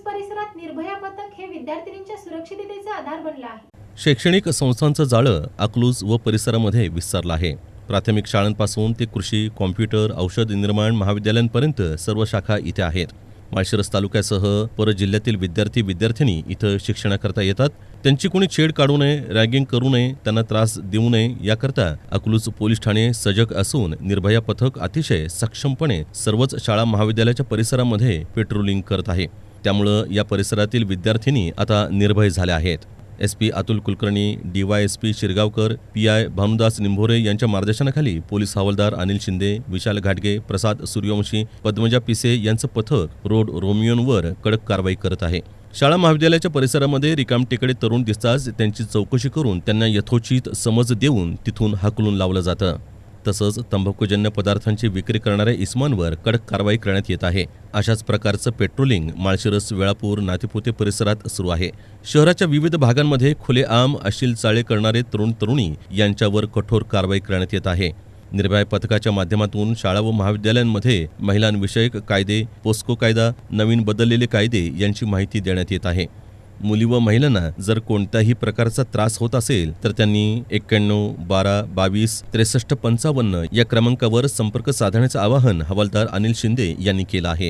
अकलूज परिसरात निर्भया पथक हे विद्यार्थिनींच्या सुरक्षिततेचा आधार बनला आहे. शैक्षणिक संस्थांचं जाळं अकलूज व परिसरामध्ये विस्तारलं आहे. प्राथमिक शाळांपासून ते कृषी कॉम्प्युटर औषध निर्माण महाविद्यालयांपर्यंत सर्व शाखा इथे आहेत. माळशिरस तालुक्यासह पर जिल्ह्यातील विद्यार्थी विद्यार्थिनी इथं शिक्षणाकरता येतात. त्यांची कोणी छेड काढू नये रॅगिंग करू नये त्यांना त्रास देऊ नये याकरता अकलूज पोलीस ठाणे सजग असून निर्भया पथक अतिशय सक्षमपणे सर्वच शाळा महाविद्यालयाच्या परिसरामध्ये पेट्रोलिंग करत आहे. त्यामुळं या परिसरातील विद्यार्थिनी आता निर्भय झाल्या आहेत. S P Atul Kulkarni D Y S P Shirgaonkar P I Bhanudas Nimbhore यांच्या मार्गदर्शनाखाली पोलीस हवालदार अनिल शिंदे विशाल घाटगे प्रसाद सूर्यवंशी पद्मजा पिसे यांचं पथक रोड रोमियोनवर कडक कारवाई करत आहे. शाळा महाविद्यालयाच्या परिसरामध्ये रिकामटेकडे तरुण दिसताच त्यांची चौकशी करून त्यांना यथोचित समज देऊन तिथून हाकलून लावलं जातं. तसंच तंबाखूजन्य पदार्थांची विक्री करणाऱ्या इस्मांवर कडक कारवाई करण्यात येत आहे. अशाच प्रकारचं पेट्रोलिंग माळशिरस वेळापूर नातेपुते परिसरात सुरू आहे. शहराच्या विविध भागांमध्ये खुलेआम अशील चाळे करणारे तरुण तरुणी यांच्यावर कठोर कारवाई करण्यात येत आहे. निर्भय पथकाच्या माध्यमातून शाळा व महाविद्यालयांमध्ये महिलांविषयक कायदे पोस्को कायदा नवीन बदललेले कायदे यांची माहिती देण्यात येत आहे. मुली व महिलांना जर कोणत्याही प्रकारचा त्रास होत असेल तर त्यांनी एक्क्याण्णव बारा बावीस त्रेसष्ट पंचावन्न या क्रमांकावर संपर्क साधण्याचं आवाहन हवालदार अनिल शिंदे यांनी केलं आहे.